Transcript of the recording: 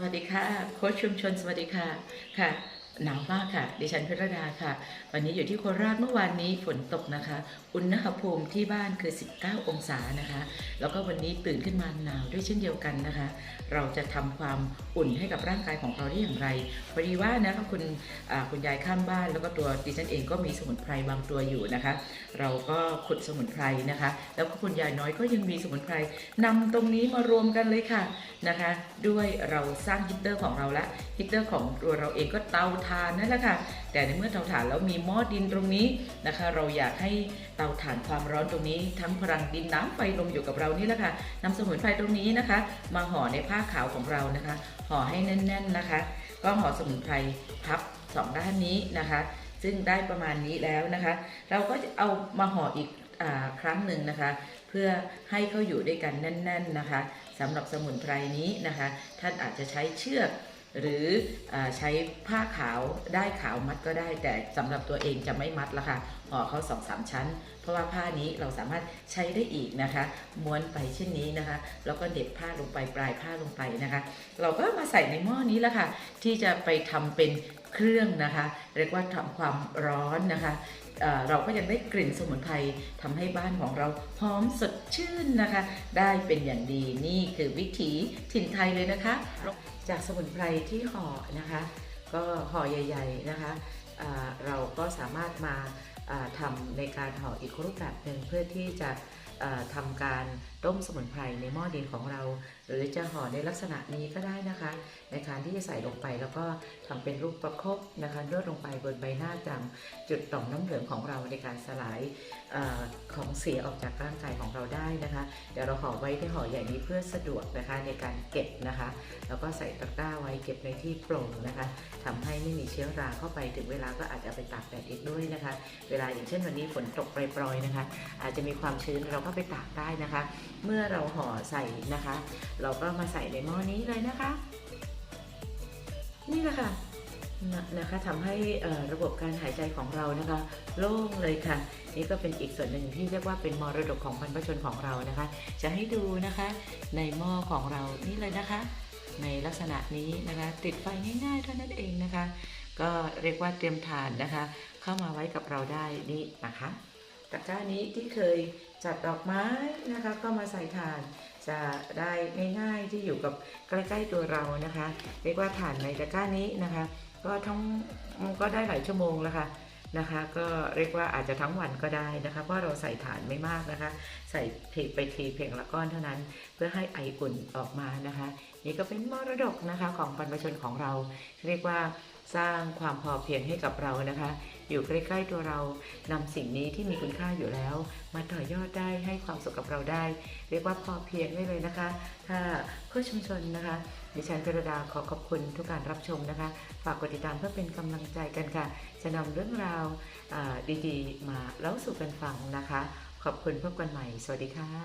สวัสดีค่ะ โค้ชชุมชนสวัสดีค่ะค่ะ หนาวมากค่ะ ดิฉันพิรดาค่ะ วันนี้อยู่ที่โคราชเมื่อวานนี้ฝนตกนะคะ อุณหภูมิที่บ้านคือ 19 องศานะคะ แล้วก็วันนี้ตื่นขึ้นมาหนาวด้วยเช่นเดียวกันนะคะ เราจะทำความอุ่นให้กับร่างกายของเราได้อย่างไรพอดีว่านะคะคุณคุณยายข้างบ้านแล้วก็ตัวดิฉันเองก็มีสมุนไพรบางตัวอยู่นะคะ เราก็ขุดสมุนไพรนะคะ แล้วก็คุณยายน้อยก็ยังมีสมุนไพรนำตรงนี้มารวมกันเลยค่ะนะคะ ด้วยเราสร้างฮีตเตอร์ของเราละฮีตเตอร์ของตัวเราเองก็เตาถ่านนั่นแหละค่ะ แต่ในเมื่อเตาถ่านแล้วมีหม้อดินตรงนี้นะคะ เราอยากให้เตาถ่านความร้อนตรงนี้ ทั้งพลังดินน้ำไฟลมอยู่กับเรานี่แหละค่ะนำสมุนไพรตรงนี้นะคะ มาห่อในผ้าขาวของเรานะคะ ห่อให้แน่น ๆนะคะ ก็ห่อสมุนไพรพับสองด้านนี้นะคะ ซึ่งได้ประมาณนี้แล้วนะคะ เราก็จะเอามาห่ออีกอครั้งหนึ่งนะคะ เพื่อให้เขาอยู่ด้วยกันแน่น ๆนะคะสำหรับสมุนไพรนี้นะคะ ท่านอาจจะใช้เชือก หรืออใช้ผ้าขาวได้ขาวมัดก็ได้ แต่สำหรับตัวเองจะไม่มัดละค่ะห่อเขาสองสามชั้น เพราะว่าผ้านี้เราสามารถใช้ได้อีกนะคะ ม้วนไปเช่นนี้นะคะ แล้วก็เด็ดผ้าลงไปปลายผ้าลงไปนะคะ เราก็มาใส่ในหม้อนี้ล้วค่ะ ที่จะไปทำเป็นเครื่องนะคะ เรียกว่าทำความร้อนนะคะ เราก็ยังได้กลิ่นสมุนไพรทำให้บ้านของเราหอมสดชื่นนะคะ ได้เป็นอย่างดีนี่คือวิถีถิ่นไทยเลยนะคะ จากสมุนไพรที่ห่อนะคะ ก็ห่อใหญ่ ๆนะคะเราก็สามารถมาอ่าทำในการห่ออีกรูปแบบหนึ่งเพื่อที่จะอ่าทำการต้มสมุนไพรในหม้อดินของเรา หรือจะห่อในลักษณะนี้ก็ได้นะคะ ในการที่จะใส่ลงไปแล้วก็ทำเป็นรูปประคบนะคะนวดลงไปบนใบหน้าจำจุดต่อมน้ำเหลืองของเราในการสลายอของเสียออกจากร่างกายของเราได้นะคะ เดี๋ยวเราห่อไว้ที่ห่อใหญ่นี้เพื่อสะดวกนะคะในการเก็บนะคะ แล้วก็ใส่ตะกร้าไว้เก็บในที่โปร่งนะคะทำให้ไม่มีเชื้อราเข้าไปถึงเวลาก็อาจจะไปตากแดดอีกด้วยนะคะ เวลาอย่างเช่นวันนี้ฝนตกปรอยๆนะคะ อาจจะมีความชื้นเราก็ไปตากได้นะคะเมื่อเราห่อใส่นะคะ เราก็มาใส่ในหม้อนี้เลยนะคะ นี่แหละค่ะนะนะคะทำให้ระบบการหายใจของเรานะคะ โล่งเลยค่ะ นี่ก็เป็นอีกส่วนหนึ่งที่เรียกว่าเป็นมรดกของบรรพชนของเรานะคะ จะให้ดูนะคะ ในหม้อของเรานี่เลยนะคะ ในลักษณะนี้นะคะ ติดไฟง่ายๆเท่านั้นเองนะคะ ก็เรียกว่าเตรียมฐานนะคะ เข้ามาไว้กับเราได้นี่นะคะ ตะกร้านี้ที่เคยจัดดอกไม้นะคะ ก็มาใส่ฐานจะได้ง่ายๆที่อยู่กับใกล้ๆตัวเรานะคะ เรียกว่าฐานในตะกร้านี้นะคะ ก็ทั้งก็ได้หลายชั่วโมงแล้วค่ะนะคะ ก็เรียกว่าอาจจะทั้งวันก็ได้นะคะ เพราะเราใส่ฐานไม่มากนะคะ ใส่เทไปทีเพียงละก้อนเท่านั้น เพื่อให้ไออุ่นออกมานะคะ นี่ก็เป็นมรดกนะคะของบรรพชนของเรา เรียกว่า สร้างความพอเพียงให้กับเรานะคะ อยู่ใกล้ๆตัวเรานำสิ่งนี้ที่มีคุณค่าอยู่แล้ว มาต่อยอดได้ให้ความสุขกับเราได้ เรียกว่าพอเพียงได้เลยนะคะ ถ้าเพื่อชุมชนนะคะ ดิฉันกระดาขอขอบคุณทุกการรับชมนะคะ ฝากกดติดตามเพื่อเป็นกำลังใจกันค่ะ จะนำเรื่องราวดีๆ มาเล่าสู่กันฟังนะคะ ขอบคุณพบกันใหม่ สวัสดีค่ะ